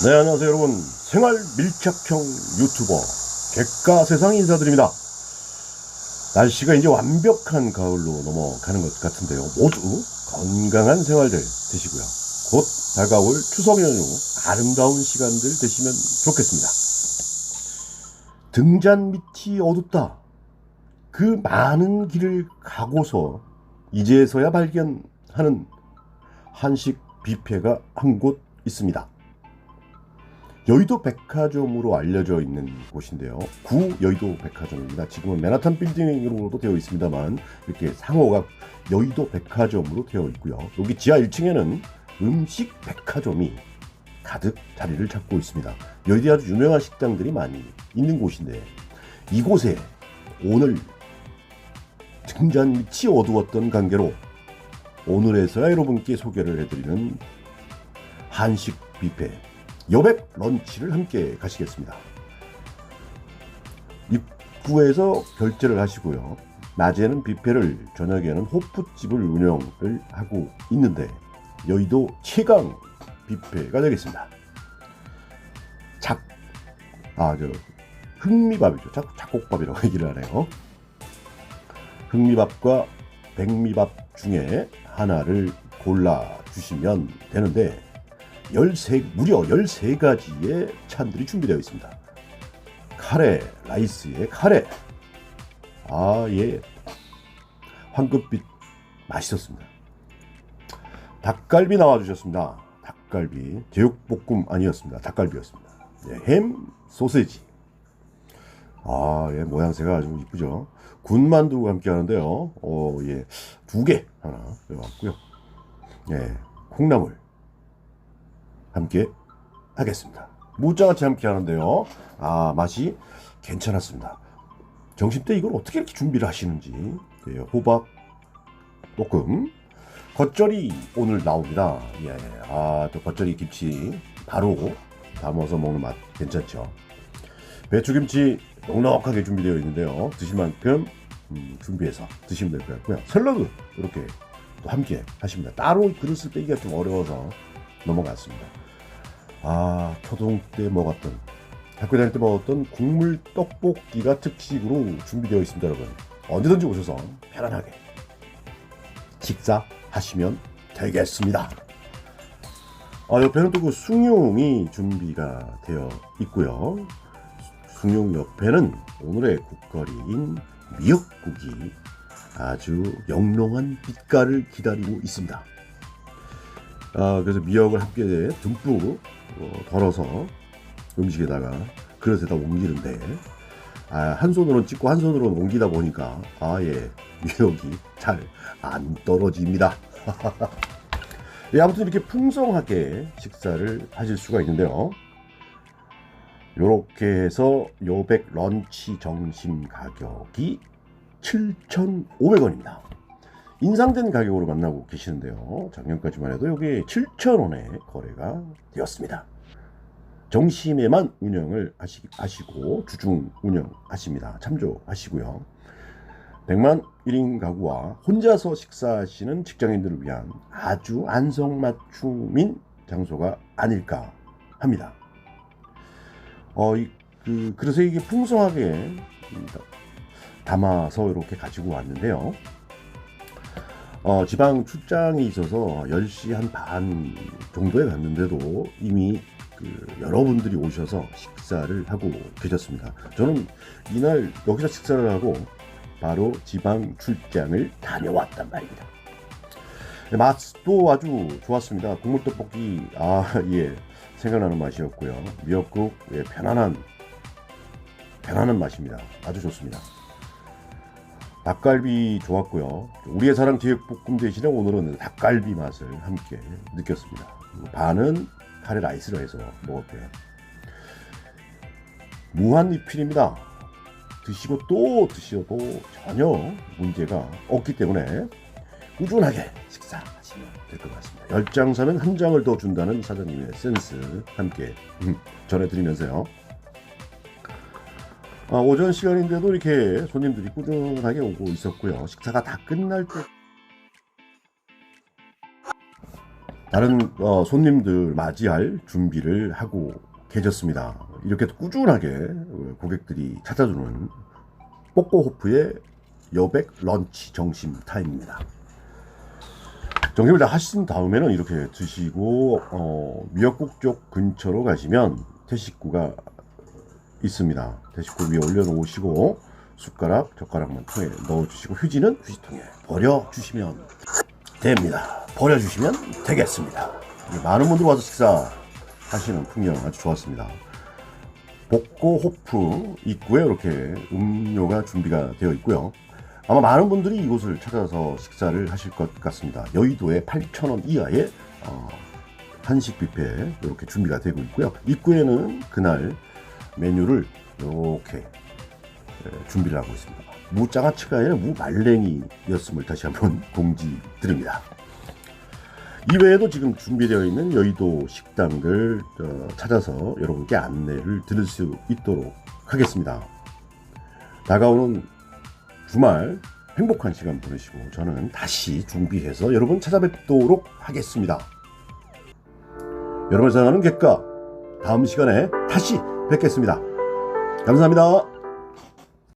네, 안녕하세요, 여러분. 생활 밀착형 유튜버 객가 세상 인사드립니다. 날씨가 이제 완벽한 가을로 넘어가는 것 같은데요. 모두 건강한 생활들 되시고요. 곧 다가올 추석 연휴 아름다운 시간들 되시면 좋겠습니다. 등잔 밑이 어둡다. 그 많은 길을 가고서 이제서야 발견하는 한식 뷔페가 한 곳 있습니다. 여의도 백화점으로 알려져 있는 곳인데요. 구 여의도 백화점입니다. 지금은 맨하탄 빌딩으로도 되어 있습니다만 이렇게 상호가 여의도 백화점으로 되어 있고요. 여기 지하 1층에는 음식 백화점이 가득 자리를 잡고 있습니다. 여의도에 아주 유명한 식당들이 많이 있는 곳인데 이곳에 오늘 등잔 밑이 어두웠던 관계로 오늘에서야 여러분께 소개를 해드리는 한식 뷔페 여백 런치를 함께 가시겠습니다. 입구에서 결제를 하시고요. 낮에는 뷔페를, 저녁에는 호프집을 운영을 하고 있는데 여의도 최강 뷔페가 되겠습니다. 작, 아, 저, 흑미밥이죠. 작, 작곡밥이라고 얘기를 하네요. 흑미밥과 백미밥 중에 하나를 골라 주시면 되는데 13, 무려 13가지의 찬들이 준비되어 있습니다. 카레, 라이스에 카레. 아, 예. 황금빛 맛있었습니다. 닭갈비 나와주셨습니다. 닭갈비. 제육볶음 아니었습니다. 닭갈비였습니다. 예, 햄, 소세지. 아, 예, 모양새가 아주 이쁘죠. 군만두와 함께 하는데요. 어, 예. 두 개 하나 들어갔고요. 예. 콩나물. 함께 하겠습니다. 무장같이 함께 하는데요. 아, 맛이 괜찮았습니다. 점심 때 이걸 어떻게 이렇게 준비를 하시는지. 예, 호박 볶음. 겉절이 오늘 나옵니다. 예. 아, 또 겉절이 김치 바로 담아서 먹는 맛 괜찮죠. 배추김치 넉넉하게 준비되어 있는데요. 드실 만큼 음, 준비해서 드시면 될 것 같고요. 샐러드 이렇게 또 함께 하십니다. 따로 그릇을 빼기가 좀 어려워서 넘어갔습니다. 아, 초등 때 먹었던, 학교 다닐 때 먹었던 국물 떡볶이가 특식으로 준비되어 있습니다, 여러분. 언제든지 오셔서 편안하게 식사하시면 되겠습니다. 아, 옆에는 또 그 숭늉이 준비가 되어 있고요. 숭늉 옆에는 오늘의 국거리인 미역국이 아주 영롱한 빛깔을 기다리고 있습니다. 아, 그래서 미역을 함께 듬뿍 어, 덜어서 음식에다가 그릇에다 옮기는데 아, 한 손으로는 찍고 한 손으로는 옮기다 보니까 아예 미역이 잘 안 떨어집니다. 예, 아무튼 이렇게 풍성하게 식사를 하실 수가 있는데요. 이렇게 해서 요백 런치 정심 가격이 7,500원입니다. 인상된 가격으로 만나고 계시는데요. 작년까지만 해도 여기 7,000원에 거래가 되었습니다. 정심에만 운영을 하시, 하시고 주중 운영하십니다. 참조하시고요. 100만 1인 가구와 혼자서 식사하시는 직장인들을 위한 아주 안성맞춤인 장소가 아닐까 합니다. 어, 이, 그, 그래서 이게 풍성하게 담아서 이렇게 가지고 왔는데요. 어, 지방 출장이 있어서 10시 한 반 정도에 갔는데도 이미 그 여러분들이 오셔서 식사를 하고 계셨습니다. 저는 이날 여기서 식사를 하고 바로 지방 출장을 다녀왔단 말입니다. 맛도 아주 좋았습니다. 국물 떡볶이 아 예 생각나는 맛이었고요. 미역국 예, 편안한 편안한 맛입니다. 아주 좋습니다. 닭갈비 좋았고요. 우리의 사랑 제육볶음 대신에 오늘은 닭갈비 맛을 함께 느꼈습니다. 반은 카레 라이스로 해서 먹었고요. 무한 리필입니다. 드시고 또 드셔도 전혀 문제가 없기 때문에 꾸준하게 식사하시면 될 것 같습니다. 10장 사면 한 장을 더 준다는 사장님의 센스 함께 음, 전해드리면서요. 아, 오전 시간인데도 이렇게 손님들이 꾸준하게 오고 있었고요. 식사가 다 끝날 때 다른 어, 손님들 맞이할 준비를 하고 계셨습니다. 이렇게 꾸준하게 어, 고객들이 찾아주는 뽀꼬호프의 여백 런치 점심 타임입니다. 점심을 다 하신 다음에는 이렇게 드시고 어, 미역국 쪽 근처로 가시면 태식구가 있습니다. 태식구 위에 올려놓으시고 숟가락, 젓가락만 통에 넣어주시고 휴지는 휴지통에 버려주시면 됩니다. 버려주시면 되겠습니다. 많은 분들 와서 식사 하시는 풍경 아주 좋았습니다. 복고 호프 입구에 이렇게 음료가 준비가 되어 있고요. 아마 많은 분들이 이곳을 찾아서 식사를 하실 것 같습니다. 여의도에 8,000원 이하의 어, 한식 뷔페 이렇게 준비가 되고 있고요. 입구에는 그날 메뉴를 이렇게 에, 준비를 하고 있습니다. 무장아찌가 아니라 무말랭이였음을 다시 한번 공지 드립니다. 이외에도 지금 준비되어 있는 여의도 식당들 어, 찾아서 여러분께 안내를 드릴 수 있도록 하겠습니다. 다가오는 주말 행복한 시간 보내시고 저는 다시 준비해서 여러분 찾아뵙도록 하겠습니다. 여러분 사랑하는 객가 다음 시간에 다시 뵙겠습니다. 감사합니다.